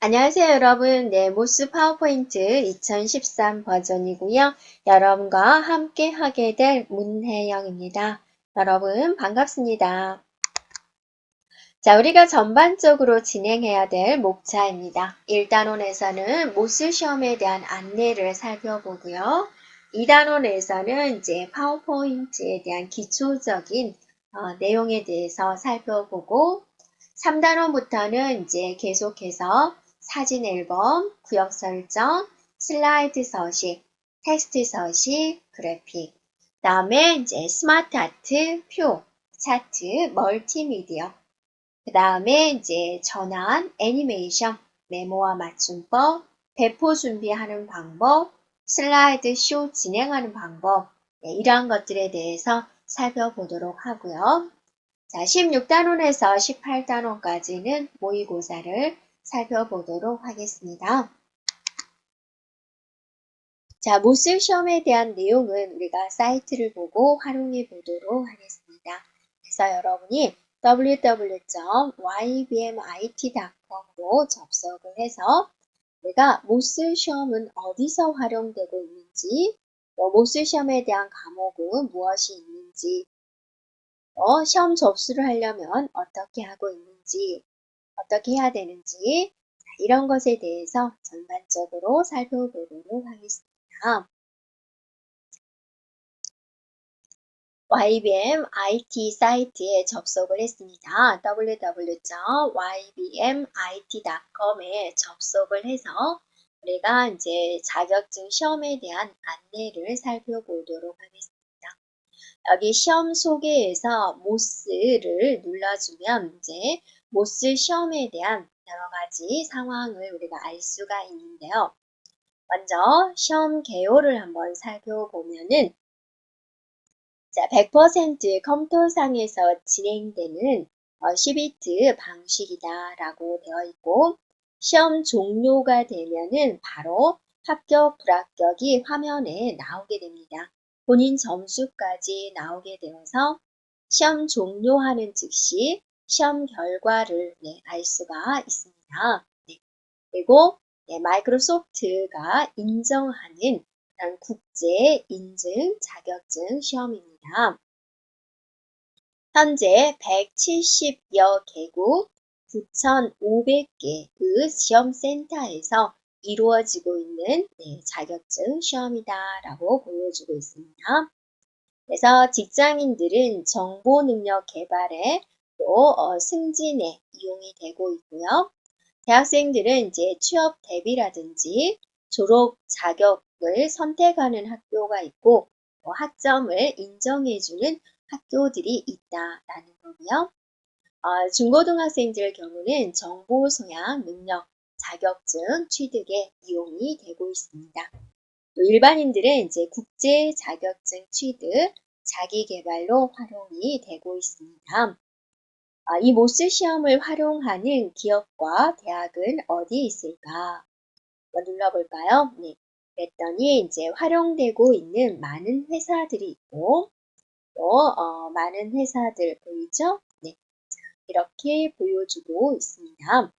안녕하세요 여러분. 네 모스 파워포인트 2013 버전이고요. 여러분과 함께 하게 될 문혜영입니다. 여러분 반갑습니다. 자 우리가 전반적으로 진행해야 될 목차입니다. 1단원에서는 모스 시험에 대한 안내를 살펴보고요. 2단원에서는 이제 파워포인트에 대한 기초적인 어, 내용에 대해서 살펴보고 3단원부터는 이제 계속해서 사진 앨범, 구역 설정, 슬라이드 서식, 텍스트 서식, 그래픽. 다음에 이제 스마트 아트, 표, 차트, 멀티미디어. 그 다음에 이제 전환, 애니메이션, 메모와 맞춤법, 배포 준비하는 방법, 슬라이드 쇼 진행하는 방법, 네, 이러한 것들에 대해서 살펴보도록 하고요. 자, 16단원에서 18단원까지는 모의고사를 살펴보도록 하겠습니다. 자, 모슬 시험에 대한 내용은 우리가 사이트를 보고 활용해 보도록 하겠습니다. 그래서 여러분이 www.ybmit.com으로 접속을 해서 내가 모슬 시험은 어디서 활용되고 있는지, 또 모슬 시험에 대한 과목은 무엇이 있는지, 또 시험 접수를 하려면 어떻게 하고 있는지, 어떻게 해야 되는지 이런 것에 대해서 전반적으로 살펴보도록 하겠습니다. YBM IT 사이트에 접속을 했습니다. www.ybmit.com에 접속을 해서 우리가 이제 자격증 시험에 대한 안내를 살펴보도록 하겠습니다. 여기 시험 소개에서 모스를 눌러주면 이제 모스 시험에 대한 여러 가지 상황을 우리가 알 수가 있는데요. 먼저 시험 개요를 한번 살펴보면은 자, 100% 컴퓨터상에서 진행되는 10비트 어, 방식이다라고 되어 있고 시험 종료가 되면은 바로 합격, 불합격이 화면에 나오게 됩니다. 본인 점수까지 나오게 되어서 시험 종료하는 즉시 시험 결과를 네, 알 수가 있습니다. 네. 그리고 네, 마이크로소프트가 인정하는 국제 인증 자격증 시험입니다. 현재 170여 개국 9,500개 그 시험센터에서 이루어지고 있는 네, 자격증 시험이다라고 보여주고 있습니다. 그래서 직장인들은 정보 능력 개발에 또 어, 승진에 이용이 되고 있고요. 대학생들은 이제 취업 대비라든지 졸업 자격을 선택하는 학교가 있고 어, 학점을 인정해주는 학교들이 있다라는 거고요. 어, 중고등학생들 경우는 정보 소양 능력 자격증 취득에 이용이 되고 있습니다. 또 일반인들은 이제 국제 자격증 취득, 자기 개발로 활용이 되고 있습니다. 아, 이 모스 시험을 활용하는 기업과 대학은 어디에 있을까? 눌러볼까요? 네. 그랬더니 이제 활용되고 있는 많은 회사들이 있고 또 어, 많은 회사들 보이죠? 네. 이렇게 보여주고 있습니다.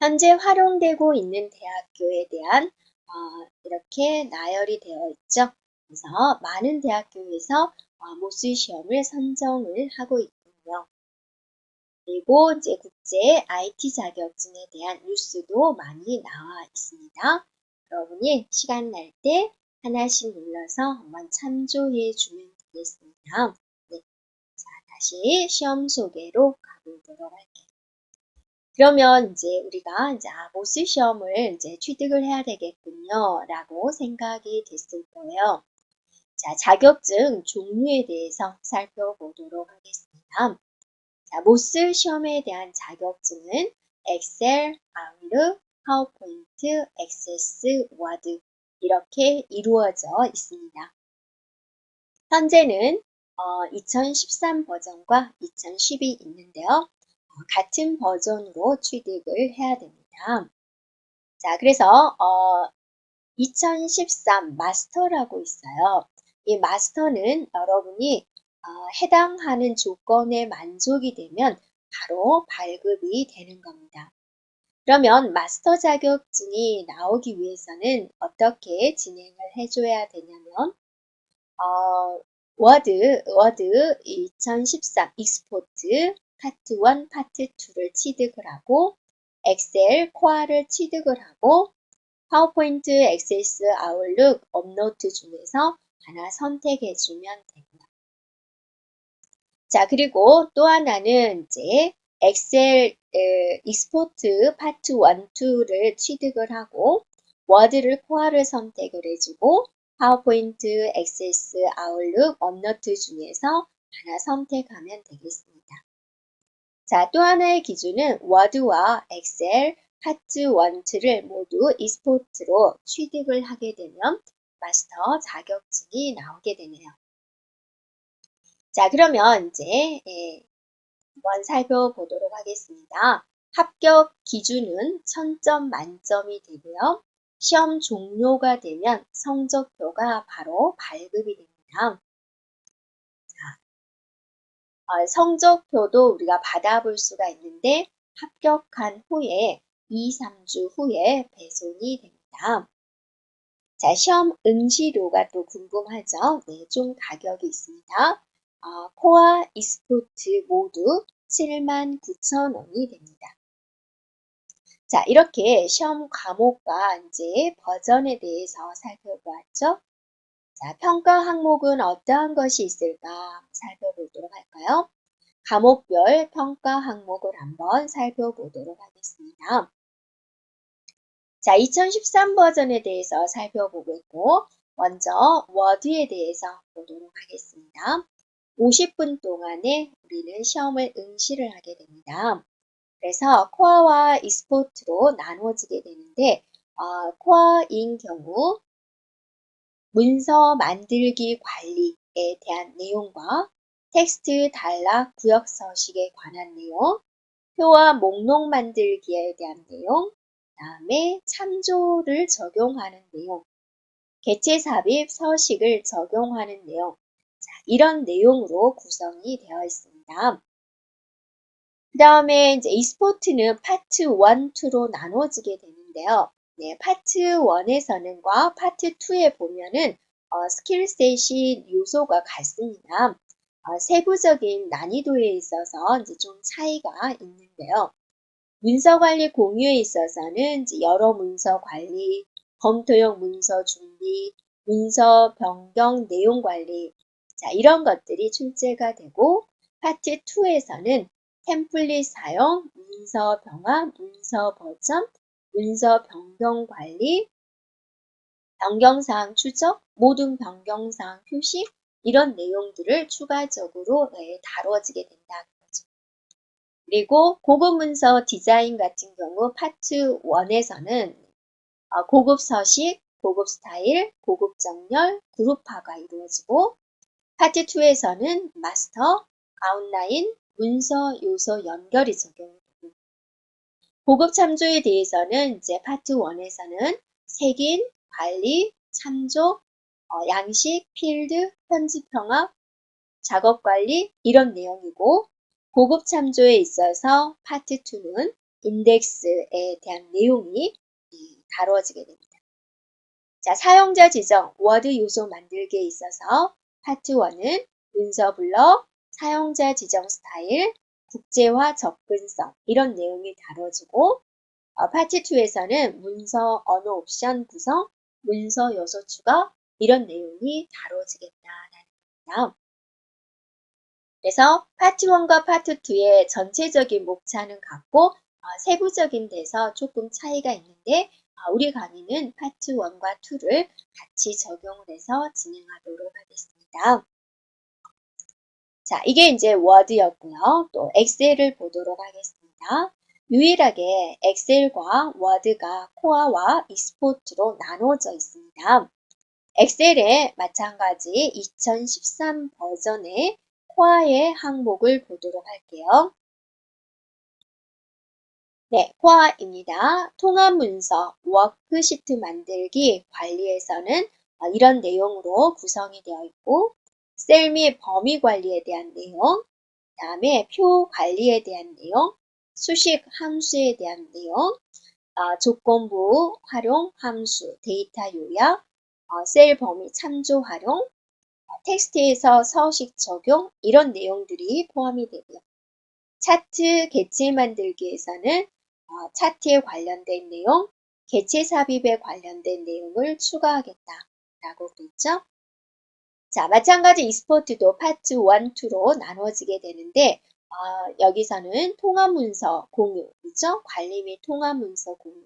현재 활용되고 있는 대학교에 대한 어, 이렇게 나열이 되어 있죠. 그래서 많은 대학교에서 어, 모의 시험을 선정을 하고 있군요. 그리고 이제 국제 IT 자격증에 대한 뉴스도 많이 나와 있습니다. 여러분이 시간 날 때 하나씩 눌러서 한번 참조해 주면 되겠습니다. 네. 자, 다시 시험 소개로 가보도록 할게요. 그러면 이제 우리가 이제 아, 모스 시험을 이제 취득을 해야 되겠군요. 라고 생각이 됐을 거예요. 자, 자격증 종류에 대해서 살펴보도록 하겠습니다. 자, 모스 시험에 대한 자격증은 엑셀, 아웃룩, 파워포인트, 액세스, 워드 이렇게 이루어져 있습니다. 현재는 어, 2013 버전과 2010이 있는데요. 어, 같은 버전으로 취득을 해야 됩니다. 자, 그래서 어, 2013 마스터라고 있어요. 이 마스터는 여러분이 어, 해당하는 조건에 만족이 되면 바로 발급이 되는 겁니다. 그러면 마스터 자격증이 나오기 위해서는 어떻게 진행을 해줘야 되냐면, 어, 워드, 워드 2013 익스포트 파트 1, 파트 2를 취득을 하고, 엑셀, 코아를 취득을 하고, 파워포인트, 액세스, 아웃룩, 업노트 중에서 하나 선택해주면 되고요. 자, 그리고 또 하나는 이제 엑셀 에, 익스포트 파트 1, 2를 취득을 하고 워드를 코아를 선택을 해주고 파워포인트, 액세스, 아웃룩, 업노트 중에서 하나 선택하면 되겠습니다. 자, 또 하나의 기준은 워드와 엑셀 파트 1, 2를 모두 익스포트로 취득을 하게 되면 마스터 자격증이 나오게 되네요. 자, 그러면 이제 예, 한번 살펴보도록 하겠습니다. 합격 기준은 1000점 만점이 되고요. 시험 종료가 되면 성적표가 바로 발급이 됩니다. 자, 어, 성적표도 우리가 받아볼 수가 있는데 합격한 후에 2, 3주 후에 배송이 됩니다. 자, 시험 응시료가 또 궁금하죠? 네, 좀 가격이 있습니다. 어, 코아 이스포트 모두 79,000원이 됩니다. 자, 이렇게 시험 과목과 이제 버전에 대해서 살펴보았죠? 자, 평가 항목은 어떠한 것이 있을까 살펴보도록 할까요? 과목별 평가 항목을 한번 살펴보도록 하겠습니다. 자, 2013 버전에 대해서 살펴보겠고, 먼저 워드에 대해서 보도록 하겠습니다. 50분 동안에 우리는 시험을 응시를 하게 됩니다. 그래서 코아와 이스포트로 나누어지게 되는데 어, 코아인 경우 문서 만들기 관리에 대한 내용과 텍스트 단락 구역 서식에 관한 내용, 표와 목록 만들기에 대한 내용, 다음에 참조를 적용하는 내용, 개체 삽입 서식을 적용하는 내용, 이런 내용으로 구성이 되어 있습니다. 그 다음에 이제 e스포츠는 파트 1, 2로 나눠지게 되는데요. 네, 파트 1에서는 과 파트 2에 보면은 어, 스킬셋이 요소가 같습니다. 어, 세부적인 난이도에 있어서 이제 좀 차이가 있는데요. 문서 관리 공유에 있어서는 이제 여러 문서 관리, 검토용 문서 준비, 문서 변경 내용 관리, 자, 이런 것들이 출제가 되고 파트 2에서는 템플릿 사용, 문서 병합, 문서 버전, 문서 변경 관리, 변경사항 추적, 모든 변경사항 표시 이런 내용들을 추가적으로 네, 다뤄지게 된다는 거죠. 그리고 고급 문서 디자인 같은 경우 파트 1에서는 어, 고급 서식, 고급 스타일, 고급 정렬, 그룹화가 이루어지고 파트 2에서는 마스터, 아웃라인, 문서 요소 연결이 적용되고 고급 참조에 대해서는 이제 파트 1에서는 색인, 관리, 참조, 어, 양식, 필드, 편집 평합, 작업 관리 이런 내용이고 고급 참조에 있어서 파트 2는 인덱스에 대한 내용이 다루어지게 됩니다. 자, 사용자 지정, 워드 요소 만들기에 있어서 파트 1은 문서 블럭, 사용자 지정 스타일, 국제화 접근성 이런 내용이 다뤄지고 어, 파트 2에서는 문서 언어 옵션 구성, 문서 요소 추가 이런 내용이 다뤄지겠다라는 겁니다. 그래서 파트 1과 파트 2의 전체적인 목차는 같고 어, 세부적인 데서 조금 차이가 있는데 어, 우리 강의는 파트 1과 2를 같이 적용을 해서 진행하도록 하겠습니다. 자, 이게 이제 워드였고요. 또 엑셀을 보도록 하겠습니다. 유일하게 엑셀과 워드가 코아와 익스포트로 나눠져 있습니다. 엑셀에 마찬가지 2013 버전의 코아의 항목을 보도록 할게요. 네, 코아입니다. 통합문서, 워크시트 만들기, 관리에서는 어, 이런 내용으로 구성이 되어 있고 셀 및 범위 관리에 대한 내용, 그 다음에 표 관리에 대한 내용, 수식 함수에 대한 내용, 아, 조건부 활용, 함수, 데이터 요약, 어, 셀 범위 참조 활용, 어, 텍스트에서 서식 적용 이런 내용들이 포함이 되고요. 차트 개체 만들기에서는 어, 차트에 관련된 내용, 개체 삽입에 관련된 내용을 추가하겠다 라고 그랬죠. 자, 마찬가지 익스포트도 파트 1, 2로 나눠지게 되는데 어, 여기서는 통합 문서 공유, 그죠? 관리 및 통합 문서 공유.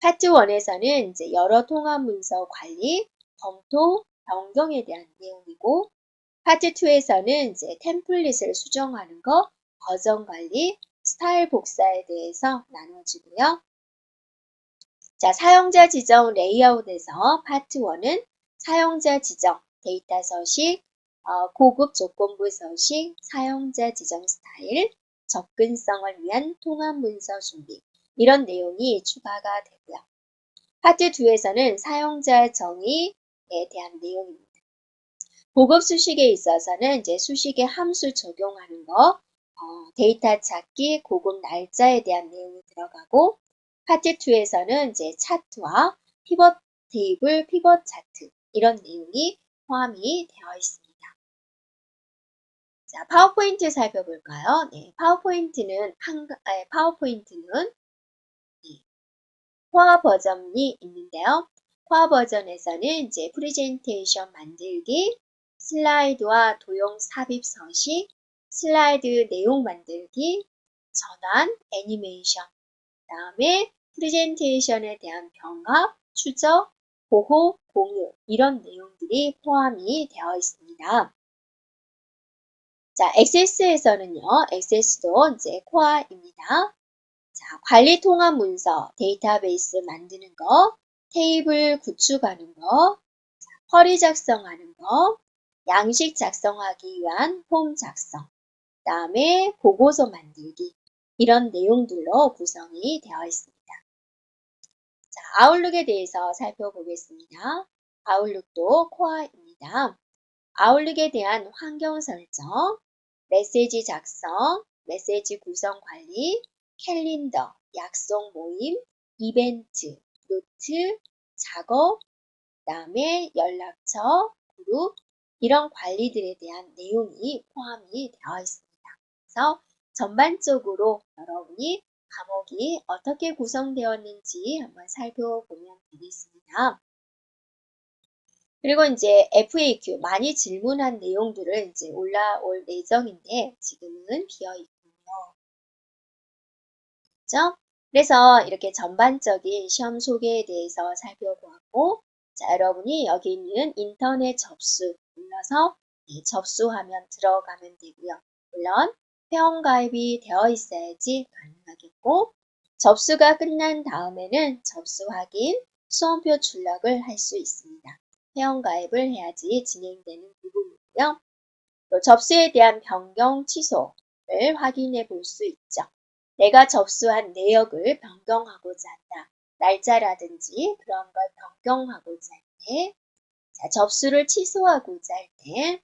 파트 1에서는 이제 여러 통합 문서 관리, 검토, 변경에 대한 내용이고 파트 2에서는 이제 템플릿을 수정하는 거, 버전 관리, 스타일 복사에 대해서 나눠지고요. 자, 사용자 지정 레이아웃에서 파트 1은 사용자 지정, 데이터 서식, 어, 고급 조건부 서식, 사용자 지정 스타일, 접근성을 위한 통합 문서 준비 이런 내용이 추가가 되고요. 파트 2에서는 사용자 정의에 대한 내용입니다. 고급 수식에 있어서는 이제 수식의 함수 적용하는 거, 어, 데이터 찾기, 고급 날짜에 대한 내용이 들어가고 파트 2에서는 이제 차트와 피벗 테이블, 피벗 차트 이런 내용이 포함이 되어 있습니다. 자, 파워포인트 살펴볼까요? 네, 파워포인트는 한, 아, 파워포인트는 네, 코어 버전이 있는데요. 코어 버전에서는 이제 프레젠테이션 만들기, 슬라이드와 도형 삽입 서식, 슬라이드 내용 만들기, 전환, 애니메이션, 다음에 프레젠테이션에 대한 병합, 추적, 보호, 공유 이런 내용들이 포함이 되어 있습니다. 자, XS에서는요, XS도 이제 코어입니다. 자, 관리 통합 문서, 데이터베이스 만드는 거, 테이블 구축하는 거, 자, 쿼리 작성하는 거, 양식 작성하기 위한 폼 작성, 그 다음에 보고서 만들기, 이런 내용들로 구성이 되어 있습니다. 자, 아웃룩에 대해서 살펴보겠습니다. 아웃룩도 코어입니다. 아웃룩에 대한 환경 설정, 메시지 작성, 메시지 구성 관리, 캘린더, 약속 모임, 이벤트, 노트, 작업, 그 다음에 연락처, 그룹, 이런 관리들에 대한 내용이 포함이 되어 있습니다. 그래서 전반적으로 여러분이 과목이 어떻게 구성되었는지 한번 살펴보면 되겠습니다. 그리고 이제 FAQ 많이 질문한 내용들을 이제 올라올 예정인데 지금은 비어 있군요. 그렇죠? 그래서 이렇게 전반적인 시험 소개에 대해서 살펴보았고 자, 여러분이 여기 있는 인터넷 접수 눌러서 접수하면 들어가면 되고요. 물론 회원가입이 되어 있어야지 가능하겠고 접수가 끝난 다음에는 접수 확인, 수험표 출력을 할 수 있습니다. 회원가입을 해야지 진행되는 부분이고요. 또 접수에 대한 변경 취소를 확인해 볼 수 있죠. 내가 접수한 내역을 변경하고자 한다. 날짜라든지 그런 걸 변경하고자 할 때, 자, 접수를 취소하고자 할 때,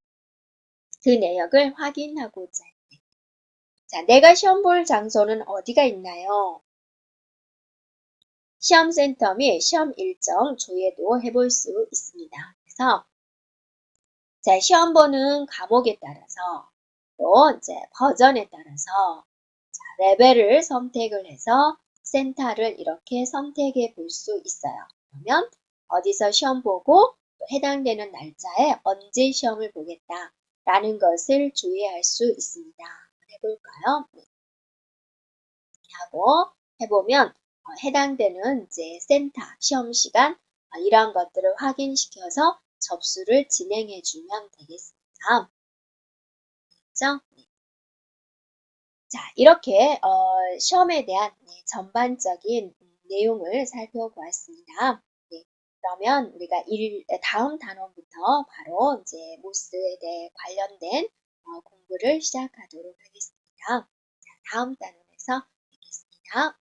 그 내역을 확인하고자 할 때. 자, 내가 시험 볼 장소는 어디가 있나요? 시험센터 및 시험 일정 조회도 해볼 수 있습니다. 그래서 자, 시험 보는 과목에 따라서 또 이제 버전에 따라서 자, 레벨을 선택을 해서 센터를 이렇게 선택해 볼 수 있어요. 그러면 어디서 시험 보고 해당되는 날짜에 언제 시험을 보겠다 라는 것을 주의할 수 있습니다. 해볼까요? 네. 하고 해보면 어, 해당되는 이제 센터 시험 시간 어, 이러한 것들을 확인시켜서 접수를 진행해 주면 되겠습니다. 네. 자, 이렇게 어, 시험에 대한 네, 전반적인 내용을 살펴보았습니다. 네, 그러면 우리가 일, 다음 단원부터 바로 이제 모스에 대해 관련된 어, 공부를 시작하도록 하겠습니다. 자, 다음 단원에서 뵙겠습니다.